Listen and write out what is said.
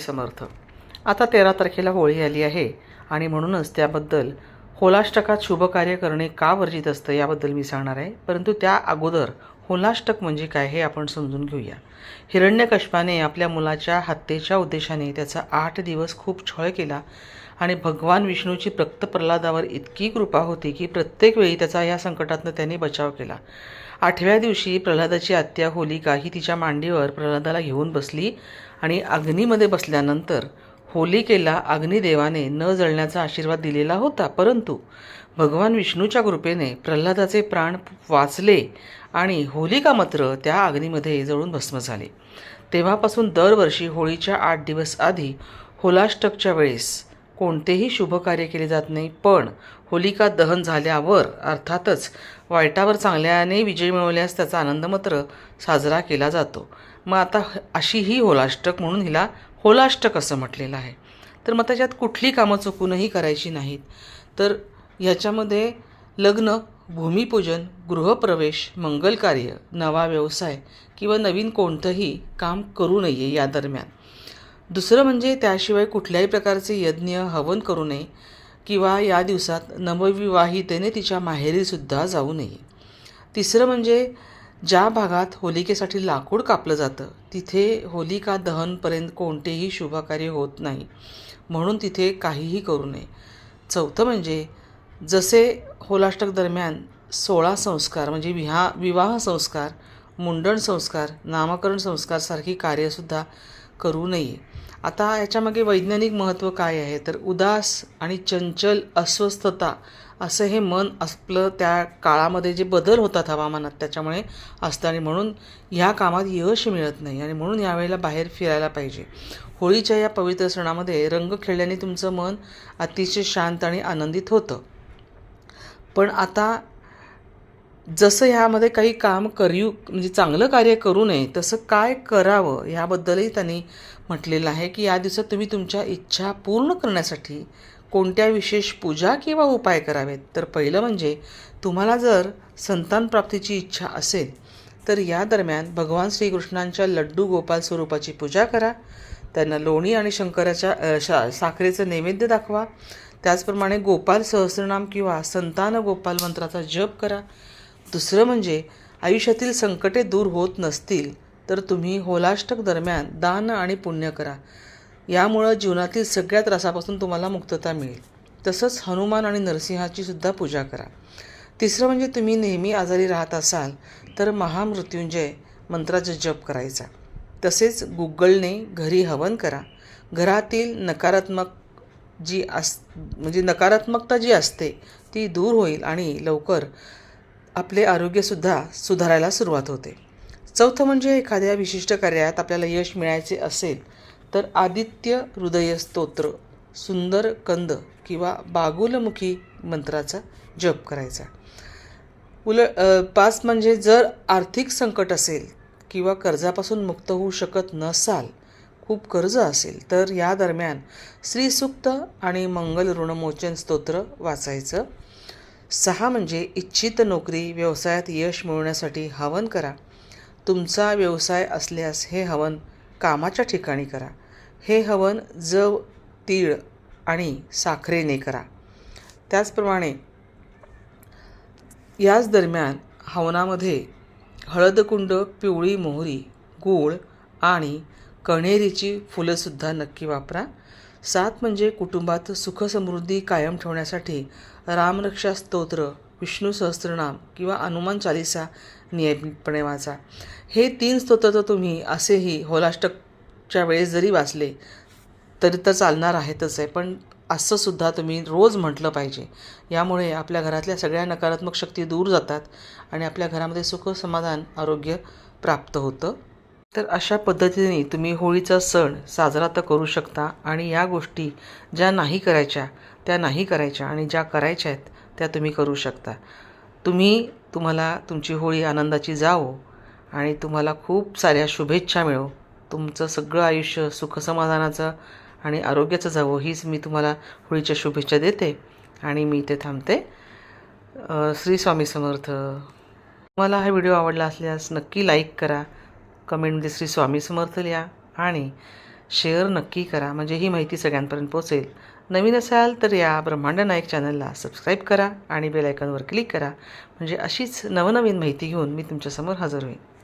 समर्थ. आता तेरा तारखेला होळी आली आहे आणि म्हणूनच त्याबद्दल होलाष्टकात शुभकार्य करणे का वर्जित असतं याबद्दल मी सांगणार आहे. परंतु त्या अगोदर होलाष्टक म्हणजे काय हे आपण समजून घेऊया. हिरण्यकश्पाने आपल्या मुलाच्या हत्येच्या उद्देशाने त्याचा आठ दिवस खूप छळ केला आणि भगवान विष्णूची प्रक्त प्रल्हादावर इतकी कृपा होती की प्रत्येक वेळी त्याचा या संकटातनं त्याने बचाव केला. आठव्या दिवशी प्रल्हादाची आत्या होलिका ही तिच्या मांडीवर प्रल्हादाला घेऊन बसली आणि अग्नीमध्ये बसल्यानंतर होलिकेला अग्निदेवाने न जळण्याचा आशीर्वाद दिलेला होता परंतु भगवान विष्णूच्या कृपेने प्रल्हादाचे प्राण वाचले आणि होलिका मात्र त्या अग्नीमध्ये जळून भस्म झाले. तेव्हापासून दरवर्षी होळीच्या आठ दिवस आधी होलाष्टकच्या वेळेस कोणतेही शुभकार्य केले जात नाही पण होलिका दहन झाल्यावर अर्थातच वाईटावर चांगल्याने विजय मिळवल्यास त्याचा आनंद मात्र साजरा केला जातो. मग आता अशी ही होलाष्टक म्हणून हिला होलाष्टक असं म्हटलेलं आहे. तर मग त्याच्यात कुठली कामं चुकूनही करायची नाहीत. तर ह्याच्यामध्ये लग्न भूमिपूजन गृहप्रवेश मंगलकार्य नवा व्यवसाय किंवा नवीन कोणतंही काम करू नये या दरम्यान. दुसरं म्हणजे त्याशिवाय कुठल्याही प्रकारचे यज्ञ हवन करू नये किंवा या दिवसात नवविवाहितेने तिच्या माहेरीसुद्धा जाऊ नये. तिसरं म्हणजे ज्या भागात होलिकेसाठी लाकूड कापलं जातं तिथे होलिका दहनपर्यंत कोणतेही शुभकार्य होत नाही. म्हणून तिथे काहीही करू नये. चौथं म्हणजे जसे होलाष्टक दरम्यान सोळा संस्कार म्हणजे विहा विवाह संस्कार मुंडण संस्कार नामकरण संस्कारसारखी कार्यसुद्धा करू नये. आता याच्यामागे वैज्ञानिक महत्त्व काय आहे? तर उदास आणि चंचल अस्वस्थता असं हे मन आपलं त्या काळामध्ये जे बदल होतात हवामानात त्याच्यामुळे असतं आणि म्हणून ह्या कामात यश मिळत नाही आणि म्हणून यावेळेला बाहेर फिरायला पाहिजे. होळीच्या या पवित्र सणामध्ये रंग खेळल्याने तुमचं मन अतिशय शांत आणि आनंदित होतं. पण आता जसं ह्यामध्ये काही काम करू म्हणजे चांगलं कार्य करू नये तसं काय करावं ह्याबद्दलही त्यांनी म्हटलेलं आहे की या दिवसात तुम्ही तुमच्या इच्छा पूर्ण करण्यासाठी कोणत्या विशेष पूजा किंवा उपाय करावेत? तर पहिलं म्हणजे तुम्हाला जर संतान प्राप्तीची इच्छा असेल तर या दरम्यान भगवान श्रीकृष्णांच्या लड्डू गोपाल स्वरूपाची पूजा करा. त्यांना लोणी आणि शंकराच्या शा साखरेचं नैवेद्य दाखवा. त्याचप्रमाणे गोपाल सहस्रनाम किंवा संतान गोपाल मंत्राचा जप करा. दुसरं म्हणजे आयुष्यातील संकटे दूर होत नसतील तर तुम्ही होलाष्टक दरम्यान दान आणि पुण्य करा. यामुळं जीवनातील सगळ्या त्रासापासून तुम्हाला मुक्तता मिळेल. तसंच हनुमान आणि नरसिंहाची सुद्धा पूजा करा. तिसरं म्हणजे तुम्ही नेहमी आजारी राहत असाल तर महामृत्युंजय मंत्राचा जप करायचा. तसेच गुग्गलने घरी हवन करा. घरातील नकारात्मक जी अस म्हणजे नकारात्मकता जी असते ती दूर होईल आणि लवकर आपले आरोग्यसुद्धा सुधारायला सुरुवात होते. चौथं म्हणजे एखाद्या विशिष्ट कार्यात आपल्याला यश मिळायचे असेल तर आदित्य हृदय स्तोत्र सुंदर कंद किंवा बागुलमुखी मंत्राचा जप करायचा. उल पाच म्हणजे जर आर्थिक संकट असेल किंवा कर्जापासून मुक्त होऊ शकत नसाल खूप कर्ज असेल तर या दरम्यान श्रीसुक्त आणि मंगल ऋणमोचन स्तोत्र वाचायचं. सहा म्हणजे इच्छित नोकरी व्यवसायात यश मिळवण्यासाठी हवन करा. तुमचा व्यवसाय असल्यास हे हवन कामाच्या ठिकाणी करा. हे हवन जव तीळ आणि साखरेने करा. त्याचप्रमाणे याच दरम्यान हवनामध्ये हळदकुंड पिवळी मोहरी गूळ आणि कण्हेरीची फुलंसुद्धा नक्की वापरा. सात म्हणजे कुटुंबात सुखसमृद्धी कायम ठेवण्यासाठी रामरक्षा स्तोत्र विष्णू सहस्त्रनाम किंवा हनुमान चालिसा नियमितपणे वाचा. हे तीन स्तोत्र तर तुम्ही असेही होलाष्टकच्या वेळेस जरी वाचले तरी तर चालणार आहेतच आहे. पण असंसुद्धा तुम्ही रोज म्हटलं पाहिजे. यामुळे आपल्या घरातल्या सगळ्या नकारात्मक शक्ती दूर जातात आणि आपल्या घरामध्ये सुख समाधान आरोग्य प्राप्त होतं. तर अशा पद्धतीने तुम्ही होळीचा सण साजरा तर करू शकता आणि या गोष्टी ज्या नाही करायच्या त्या नाही करायच्या आणि ज्या करायच्या आहेत त्या तुम्ही करू शकता. तुम्ही तुम्हाला तुमची होळी आनंदाची जावो आणि तुम्हाला खूप साऱ्या शुभेच्छा मिळो. तुमचं सगळं आयुष्य सुखसमाधानाचं आणि आरोग्याचं जावं हीच मी तुम्हाला होळीच्या शुभेच्छा देते आणि मी इथे थांबते. श्री स्वामी समर्थ. तुम्हाला हा व्हिडिओ आवडला असल्यास नक्की लाईक करा. कमेंटमध्ये श्री स्वामी समर्थ लिहा आणि शेअर नक्की करा. म्हणजे ही माहिती सगळ्यांपर्यंत पोहोचेल. नवीन असाल तर या ब्रह्मांड नायक चॅनलला सबस्क्राईब करा आणि बेल आयकॉनवर क्लिक करा. म्हणजे अशीच नवनवीन माहिती घेऊन मी तुमच्यासमोर हजर होईन.